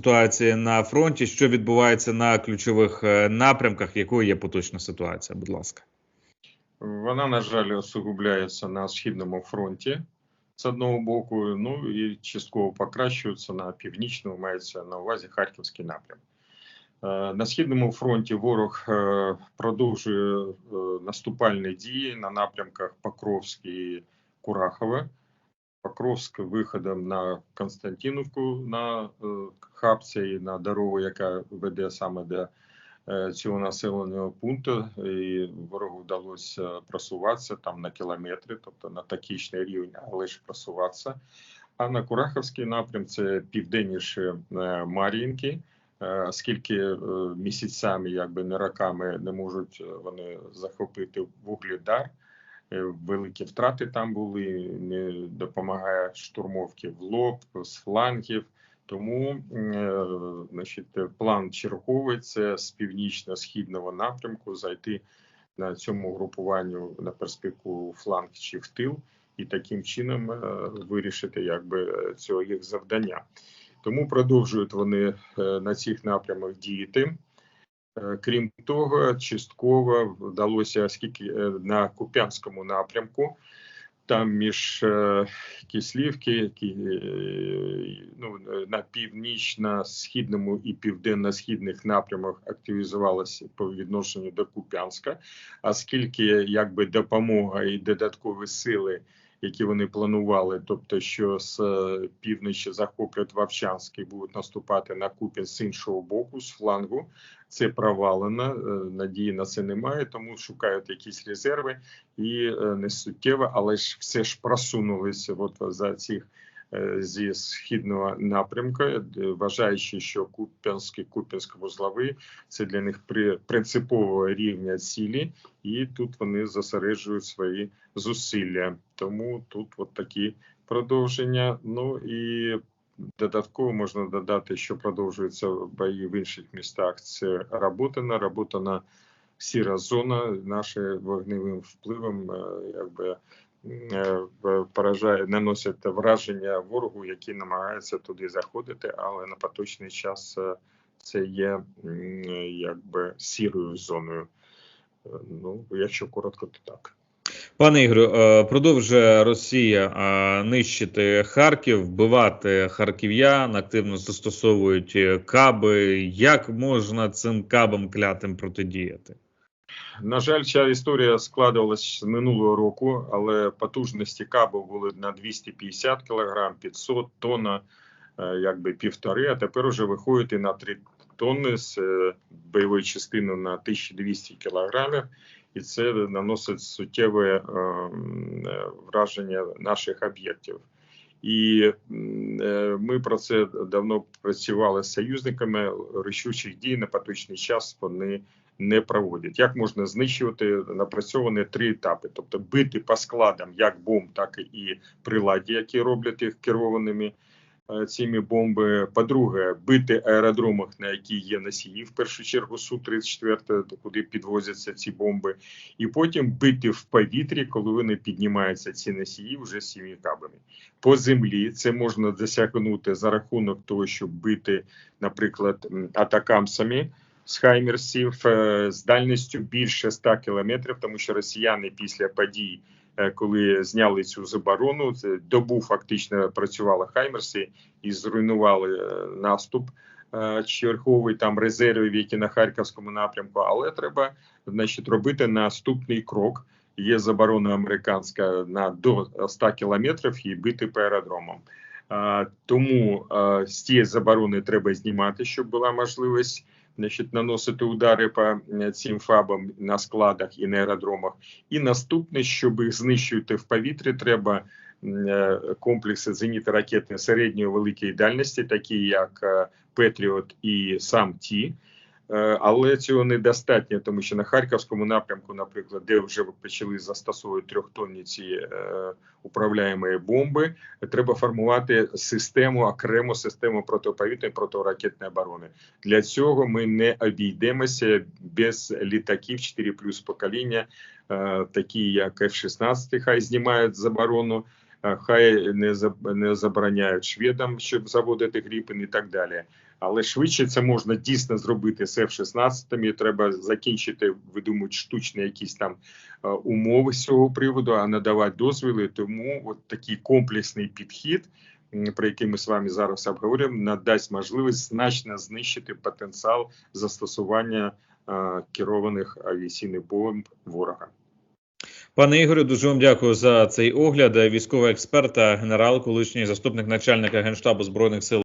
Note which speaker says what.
Speaker 1: ситуації на фронті, що відбувається на ключових е, напрямках, якою є поточна ситуація? Будь ласка,
Speaker 2: вона на жаль осугубляється на східному фронті з одного боку. Ну і частково покращується на північному, мається на увазі харківський напрям. Е, на східному фронті ворог е, продовжує наступальні дії на напрямках Покровськ і Курахове. Покровськ виходом на Константиновку на е, Хабця і на дорогу, яка веде саме до е, цього населеного пункту, і ворогу вдалося просуватися там на кілометри, тобто на тактичний рівень, але ж просуватися. А на Кураховський напрям це південніше е, Мар'їнки, оскільки місяцями, якби не роками, не можуть вони захопити вугледар. Е, великі втрати там були, не допомагає штурмовки в лоб, з флангів. Тому е, значить, план черговий це з північно-східного напрямку зайти на цьому групуванню на перспективу фланг чи в тил, і таким чином е, вирішити якби цього їх завдання. Тому продовжують вони на цих напрямах діяти. Е, крім того, частково вдалося скільки е, на Куп'янському напрямку. Там між е, Кислівки, ну, на північно-східному і південно-східних напрямах активізувалися по відношенню до Куп'янська, оскільки якби допомога і додаткові сили які вони планували, тобто що з е, півночі захоплять Вовчанськ будуть наступати на Купін з іншого боку, з флангу. Це провалено. Е, надії на це немає, тому шукають якісь резерви і не суттєво, але ж все ж просунулися. От за цих зі східного напрямку, е, вважаючи, що Куп'янський Куп'янськ вузловий це для них при принципового рівня цілі, і тут вони зосереджують свої зусилля. Тому тут от такі продовження. Ну і додатково можна додати, що продовжуються бої в інших містах. Це Работина, Работина сіра зона, нашим вогневим впливом, е, якби. Е, поражає, наносять враження ворогу, який намагається туди заходити, але на поточний час е, це є якби сірою зоною. Е, ну, якщо коротко, то так.
Speaker 1: Пане Ігорю, продовжує Росія нищити Харків, вбивати харків'ян, активно застосовують каби. Як можна цим кабам клятим протидіяти?
Speaker 2: На жаль, ця історія складувалась з минулого року, але потужності кабу були на 250 кг, 500 тонна, е, якби півтори. А тепер вже виходить і на 3 тонни з е, бойовою частиною на 1200 кг. І це наносить суттєве е, враження наших об'єктів. І ми про це давно працювали з союзниками. Рішучих дій на поточний час вони не проводять. Як можна знищувати напрацьовані три етапи, тобто бити по складам як бомб, так і приладі, які роблять їх керованими е, цими бомби. По-друге, бити аеродромах, на які є носії, в першу чергу су 34 куди підвозяться ці бомби, і потім бити в повітрі, коли вони піднімаються ці носії вже з цими кабами. По землі це можна досягнути за рахунок того, щоб бити, наприклад, атакамсами з хаймерсів е, з дальністю більше 100 кілометрів, тому що росіяни після подій, е, коли зняли цю заборону, добу фактично працювали хаймерси і зруйнували е, наступ. Черговий там резервів, які на харківському напрямку, але треба значить робити наступний крок. Є заборона американська на до 100 кілометрів і бити по аеродромам. Тому з цієї заборони треба знімати, щоб була можливість значить, наносити удари по цим фабам на складах і на аеродромах. І наступне, щоб їх знищувати в повітрі, треба е, комплекси зенітно ракетної середньої великої дальності, такі як е, Петріот і сам Ті. Е, але цього недостатньо, тому що на харківському напрямку, наприклад, де вже почали застосовувати трьохтонні ці е, управляємі бомби, треба формувати систему окрему систему протиповітряної протиракетної оборони. Для цього ми не обійдемося без літаків 4 плюс покоління, е, такі як F-16, хай знімають заборону. Хай не не забороняють шведам, щоб заводити гріпен і так далі. Але швидше це можна дійсно зробити з F-16. Треба закінчити, видумати штучні якісь там е, умови з цього приводу, а надавати дозвіли. Тому от такий комплексний підхід, про який ми з вами зараз обговорюємо, надасть можливість значно знищити потенціал застосування е, керованих авіаційних бомб ворога.
Speaker 1: Пане Ігорю, дуже вам дякую за цей огляд. Військовий експерт генерал, колишній заступник начальника генштабу збройних сил